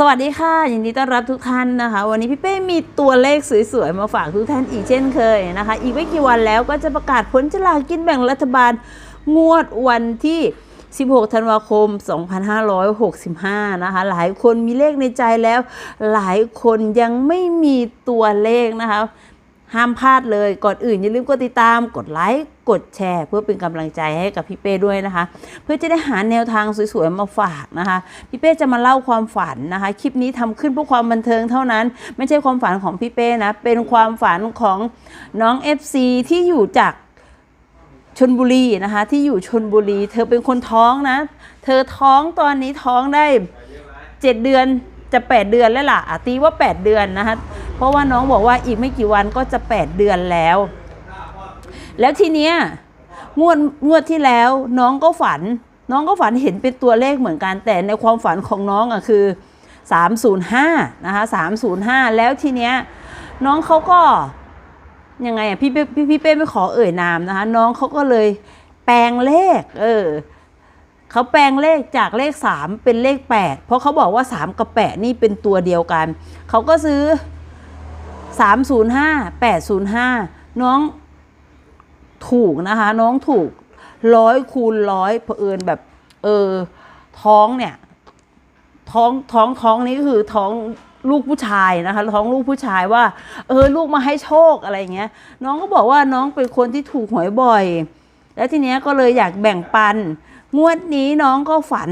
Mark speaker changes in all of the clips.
Speaker 1: สวัสดีค่ะยินดีต้อนรับทุกท่านนะคะ วันนี้พี่เป้มีตัวเลขสวยๆ มาฝากทุกท่านอีกเช่นเคยนะคะ อีกไม่กี่วันแล้วก็จะประกาศผลฉลากกินแบ่งรัฐบาลงวดวันที่ 16 ธันวาคม 2565 นะคะ หลายคนมีเลขในใจแล้ว หลายคนยังไม่มีตัวเลขนะคะ ห้ามพลาดเลย ก่อนอื่นอย่าลืมกดติดตาม กดไลค์ กดแชร์ เพื่อเป็นกำลังใจให้กับพี่เป้ด้วยนะคะ เพื่อจะได้หาแนวทางสวยๆมาฝากนะคะ พี่เป้จะมาเล่าความฝันนะคะ คลิปนี้ทำขึ้นเพื่อความบันเทิงเท่านั้น ไม่ใช่ความฝันของพี่เป้นะ เป็นความฝันของน้อง FC ที่อยู่จากชนบุรีนะคะ ที่อยู่ชนบุรี เธอเป็นคนท้องนะ เธอท้องตอนนี้ท้องได้เจ็ดเดือนจะแปดเดือนแล้วล่ะอตีว่าแปดเดือนนะคะ เพราะว่าน้องบอกว่าอีกไม่กี่วันก็จะแปดเดือนแล้ว แล้วทีเนี้ยงวดงวดที่แล้วน้องก็ฝัน น้องก็ฝันเห็นเป็นตัวเลขเหมือนกัน แต่ในความฝันของน้องอะคือ 305 นะคะ 305 แล้วทีเนี้ยน้องเขาก็ยังไงอะพี่เป้พี่พี่เป้ไม่ขอเอ่ยนามนะคะ น้องเขาก็เลยแปลงเลข เออเขาแปลงเลขจากเลขสามเป็นเลขแปดเพราะเขาบอกว่าสามกับแปดนี่เป็นตัวเดียวกัน เขาก็ซื้อ สามศูนย์ห้าแปดศูนย์ห้าน้องถูกนะคะ น้องถูกร้อยคูณร้อยเผอิญแบบ เออ ท้องเนี่ย ท้องท้องท้องนี้คือท้องลูกผู้ชายนะคะ ท้องลูกผู้ชายว่า เออ ลูกมาให้โชคอะไรเงี้ย น้องก็บอกว่าน้องเป็นคนที่ถูกหวยบ่อย แล้วทีเนี้ยก็เลยอยากแบ่งปัน งวดนี้น้องก็ฝัน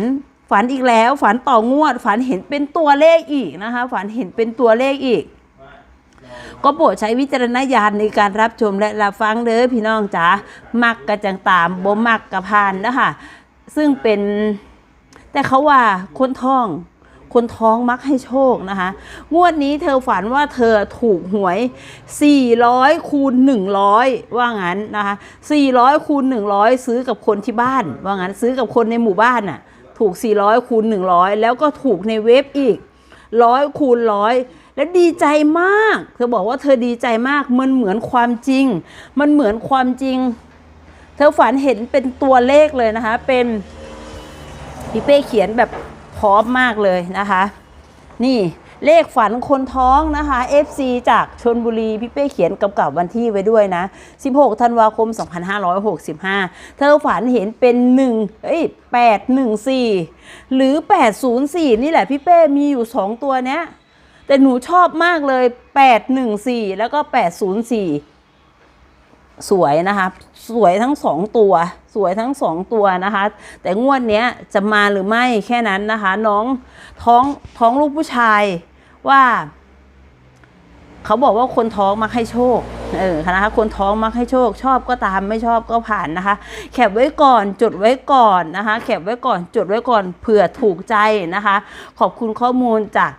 Speaker 1: ฝันอีกแล้ว ฝันต่องวด ฝันเห็นเป็นตัวเลขอีกนะคะ ฝันเห็นเป็นตัวเลขอีก ก็โปรดใช้วิจารณญาณในการรับชมและรับฟังเด้อพี่น้องจ๋ามักกระจังตามบ่มักกระพานนะคะซึ่งเป็นแต่เขาว่าคนท้อง คนท้องมักให้โชคนะคะ งวดนี้เธอฝันว่าเธอถูกหวย 400คูณ100 ว่างั้นนะคะ 400คูณ100 ซื้อกับคนที่บ้าน ว่างั้นซื้อกับคนในหมู่บ้านน่ะ ถูก 400คูณ100 แล้วก็ถูกในเว็บอีกร้อยคูณร้อย แล้วดีใจมาก เธอบอกว่าเธอดีใจมาก มันเหมือนความจริง มันเหมือนความจริง เธอฝันเห็นเป็นตัวเลขเลยนะคะ เป็นพี่เป้เขียนแบบพร้อมมากเลยนะคะ นี่เลขฝันคนท้องนะคะ FC จากชนบุรี พี่เป้เขียนกำกับวันที่ไว้ด้วยนะ 16 ธันวาคม 2565 เธอฝันเห็นเป็น 1 เอ้ย 814 หรือ 804 นี่แหละพี่เป้มีอยู่ 2 ตัวเนี้ย แต่หนูชอบมากเลย 814 แล้วก็ 804 สวยนะคะ สวยทั้งสองตัว สวยทั้งสองตัวนะคะ แต่งวดเนี้ยจะมาหรือไม่แค่นั้นนะคะ น้องท้องท้องลูกผู้ชายว่า เขาบอกว่าคนท้องมักให้โชคเออนะคะคนท้องมักให้โชค ชอบก็ตามไม่ชอบก็ผ่านนะคะ แคปไว้ก่อนจดไว้ก่อนนะคะแคปไว้ก่อนจดไว้ก่อนเผื่อถูกใจนะคะ ขอบคุณข้อมูลจาก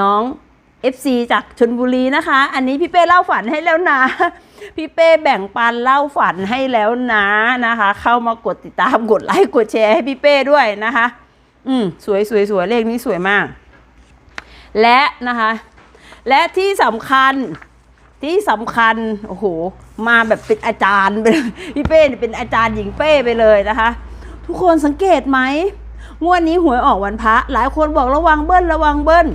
Speaker 1: น้อง FC จากชนบุรีนะคะ อันนี้พี่เป้เล่าฝันให้แล้วนะ พี่เป้แบ่งปันเล่าฝันให้แล้วนะนะคะ เข้ามากดติดตามกดไลค์กดแชร์ให้พี่เป้ด้วยนะคะ อืมสวยสวยสวยเลขนี้สวยมาก และนะคะ และที่สำคัญที่สำคัญโอ้โหมาแบบเป็นอาจารย์ไปพี่เป้เนี่ยเป็นอาจารย์หญิงเป้ไปเลยนะคะ ทุกคนสังเกตไหมงวดนี้หวยออกวันพระหลายคนบอกระวังเบิ้ลระวังเบิ้ล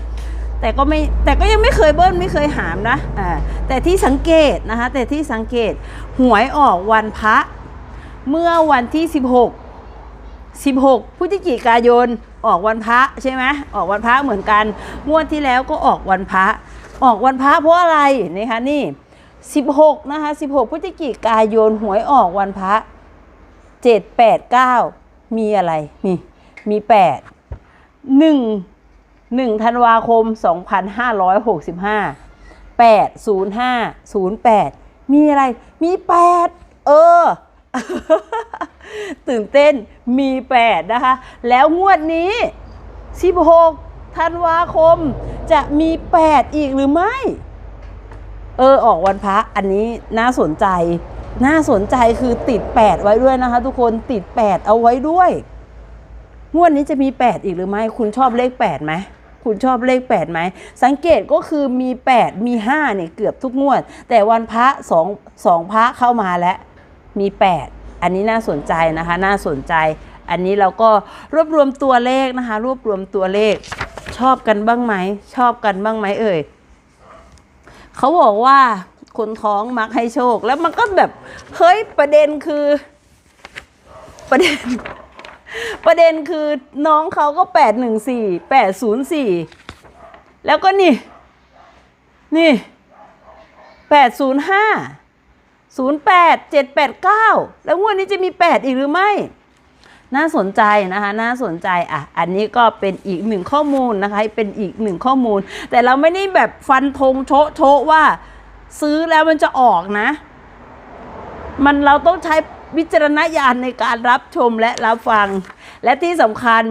Speaker 1: แต่ก็ไม่แต่ก็ยังไม่เคยเบิ้ลไม่เคยหามนะอ่าแต่ที่สังเกตนะคะแต่ที่สังเกตหวยออกวันพระเมื่อวันที่ 16 16พฤศจิกายนออกวันพระใช่ไหมออกวันพระเหมือนกันงวดที่แล้วก็ออกวันพระ ออกวันพระเพราะอะไรนี่คะนี่ 16นะคะ16พฤศจิกายนหวยออกวันพระ 7 8 9 มีอะไรมีมี 8 1 1ธันวาคม 2565 805 08 มีอะไร มี 8 เออ ตื่นเต้น มี 8 นะคะ แล้วงวดนี้ 16ธันวาคม จะมี 8 อีกหรือไม่ เออ ออกวันพระ อันนี้น่าสนใจ น่าสนใจคือติด 8 ไว้ด้วยนะคะ ทุกคน ติด 8 เอาไว้ด้วย งวดนี้จะมี 8 อีกหรือไม่ คุณชอบเลข 8ไหม คุณชอบเลข 8ไหม สังเกตก็คือมี 8 มี5เนี่ยเกือบทุกงวด แต่วันพระสองสองพระเข้ามาแล้วมี 8 อันนี้น่าสนใจนะคะ น่าสนใจ อันนี้เราก็รวบรวมตัวเลขนะคะ รวบรวมตัวเลข ชอบกันบ้างไหม ชอบกันบ้างไหมเอ่ยเขาบอกว่าคนท้องมักให้โชค แล้วมันก็แบบ เฮ้ยประเด็นคือ ประเด็น ประเด็นคือน้องเขาก็แปดหนึ่งสี่แปดศูนย์สี่แล้วก็นี่ นี่แปดศูนย์ห้าศูนย์แปดเจ็ดแปดเก้าแล้วงวดนี้จะมีแปดอีกหรือไม่ น่าสนใจนะคะ น่าสนใจอะ อันนี้ก็เป็นอีกหนึ่งข้อมูลนะคะ เป็นอีกหนึ่งข้อมูล แต่เราไม่ได้แบบฟันธงโชะโชะว่า ซื้อแล้วมันจะออกนะ มันเราต้องใช้ วิจารณญาณในการรับชมและรับฟัง และที่สำคัญ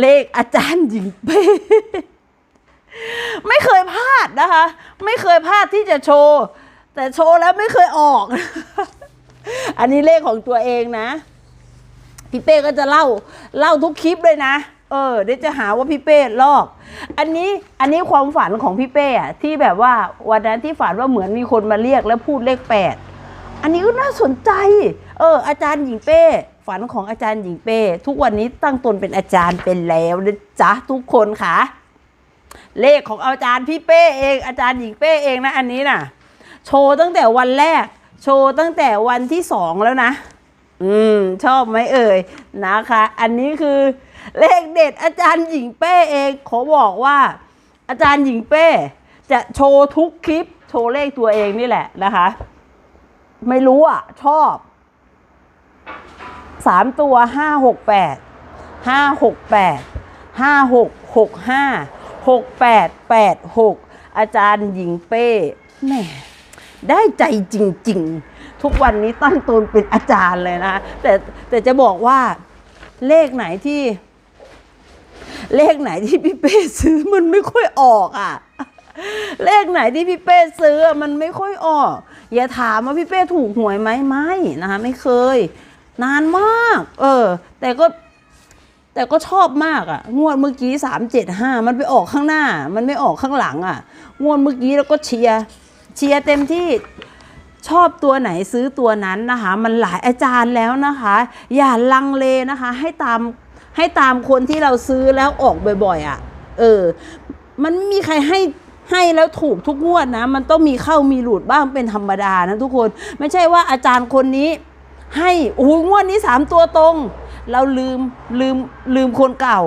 Speaker 1: เลขอาจารย์หญิงเป้ไม่เคยพลาดนะคะ ไม่เคยพลาดที่จะโชว์ แต่โชว์แล้วไม่เคยออก อันนี้เลขของตัวเองนะพี่เป้ก็จะเล่าเล่าทุกคลิปเลยนะ เออเดี๋ยวจะหาว่าพี่เป้ลอก อันนี้อันนี้ความฝันของพี่เป้อะที่แบบว่าวันนั้นที่ฝันว่าเหมือนมีคนมาเรียกแล้วพูดเลขแปดอันนี้ก็น่าสนใจ เอออาจารย์หญิงเป้ ฝันของอาจารย์หญิงเป้ ทุกวันนี้ตั้งตนเป็นอาจารย์เป็นแล้วนะจ๊ะทุกคนค่ะ เลขของอาจารย์พี่เป้เอง อาจารย์หญิงเป้เองนะอันนี้น่ะ โชว์ตั้งแต่วันแรก โชว์ตั้งแต่วันที่สองแล้วนะ อืม ชอบไหมเอ่ยนะคะ อันนี้คือเลขเด็ดอาจารย์หญิงเป้เองขอบอกว่า อาจารย์หญิงเป้ จะโชว์ทุกคลิป โชว์เลขตัวเองนี่แหละนะคะ ไม่รู้อะ ชอบ สามตัวห้าหกแปดห้าหกแปดห้าหกหกห้าหกแปดแปดหกอาจารย์หญิงเป้แหม่ได้ใจจริง ๆ ทุกวันนี้ตั้งตนเป็นอาจารย์เลยนะ แต่แต่จะบอกว่าเลขไหนที่ เลขไหนที่พี่เป้ซื้อมันไม่ค่อยออกอะ เลขไหนที่พี่เป้ซื้อมันไม่ค่อยออก อย่าถามว่าพี่เป้ถูกหวยไหมไม่นะคะไม่เคย นานมาก เออ แต่ก็แต่ก็ชอบมากอะงวดเมื่อกี้สามเจ็ดห้ามันไปออกข้างหน้า มันไม่ออกข้างหลังอะงวดเมื่อกี้แล้วก็เชียร์เชียร์เต็มที่ชอบตัวไหนซื้อตัวนั้นนะคะ มันหลายอาจารย์แล้วนะคะ อย่าลังเลนะคะ ให้ตามให้ตามคนที่เราซื้อแล้วออกบ่อยๆอะเออ มันไม่มีใครให้ให้แล้วถูกทุกงวดนะ มันต้องมีเข้ามีหลุดบ้างเป็นธรรมดานะทุกคน ไม่ใช่ว่าอาจารย์คนนี้ ให้โอ้โหงวดนี้สามตัวตรง เราลืมลืมลืมคนเก่า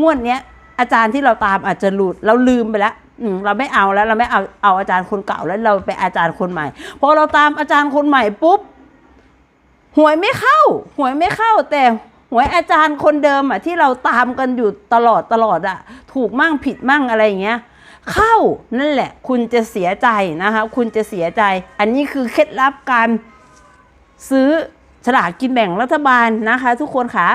Speaker 1: งวดเนี้ยอาจารย์ที่เราตามอาจจะหลุดเราลืมไปแล้วอืเราไม่เอาแล้วเราไม่เอาเอาอาจารย์คนเก่าแล้วเราไปอาจารย์คนใหม่พอเราตามอาจารย์คนใหม่ปุ๊บหวยไม่เข้า หวยไม่เข้า แต่หวยอาจารย์คนเดิมอะที่เราตามกันอยู่ตลอดตลอดอะ ถูกมั่งผิดมั่งอะไรอย่างเงี้ย เข้านั่นแหละ คุณจะเสียใจนะคะ คุณจะเสียใจ อันนี้คือเคล็ดลับการซื้อ ฉลากกินแบ่งรัฐบาลนะคะ ทุกคนค่ะ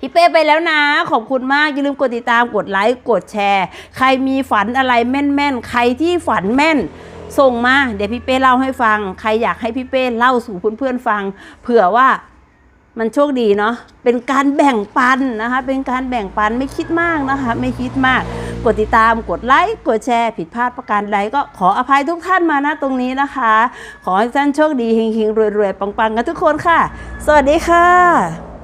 Speaker 1: พี่เป้ไปแล้วนะ ขอบคุณมาก อย่าลืมกดติดตามกดไลค์กดแชร์ ใครมีฝันอะไรแม่นๆ ใครที่ฝันแม่น ส่งมา เดี๋ยวพี่เป้เล่าให้ฟัง ใครอยากให้พี่เป้เล่าสู่เพื่อนๆฟัง เผื่อว่ามันโชคดีเนาะเป็นการแบ่งปันนะคะ เป็นการแบ่งปันไม่คิดมากนะคะ ไม่คิดมาก กดติดตามกดไลค์กดแชร์ผิดพลาดประการใดก็ขออภัยทุกท่านมานะตรงนี้นะคะ ขอให้ท่านโชคดีเฮงๆรวยๆปังๆกันทุกคนค่ะ สวัสดีค่ะ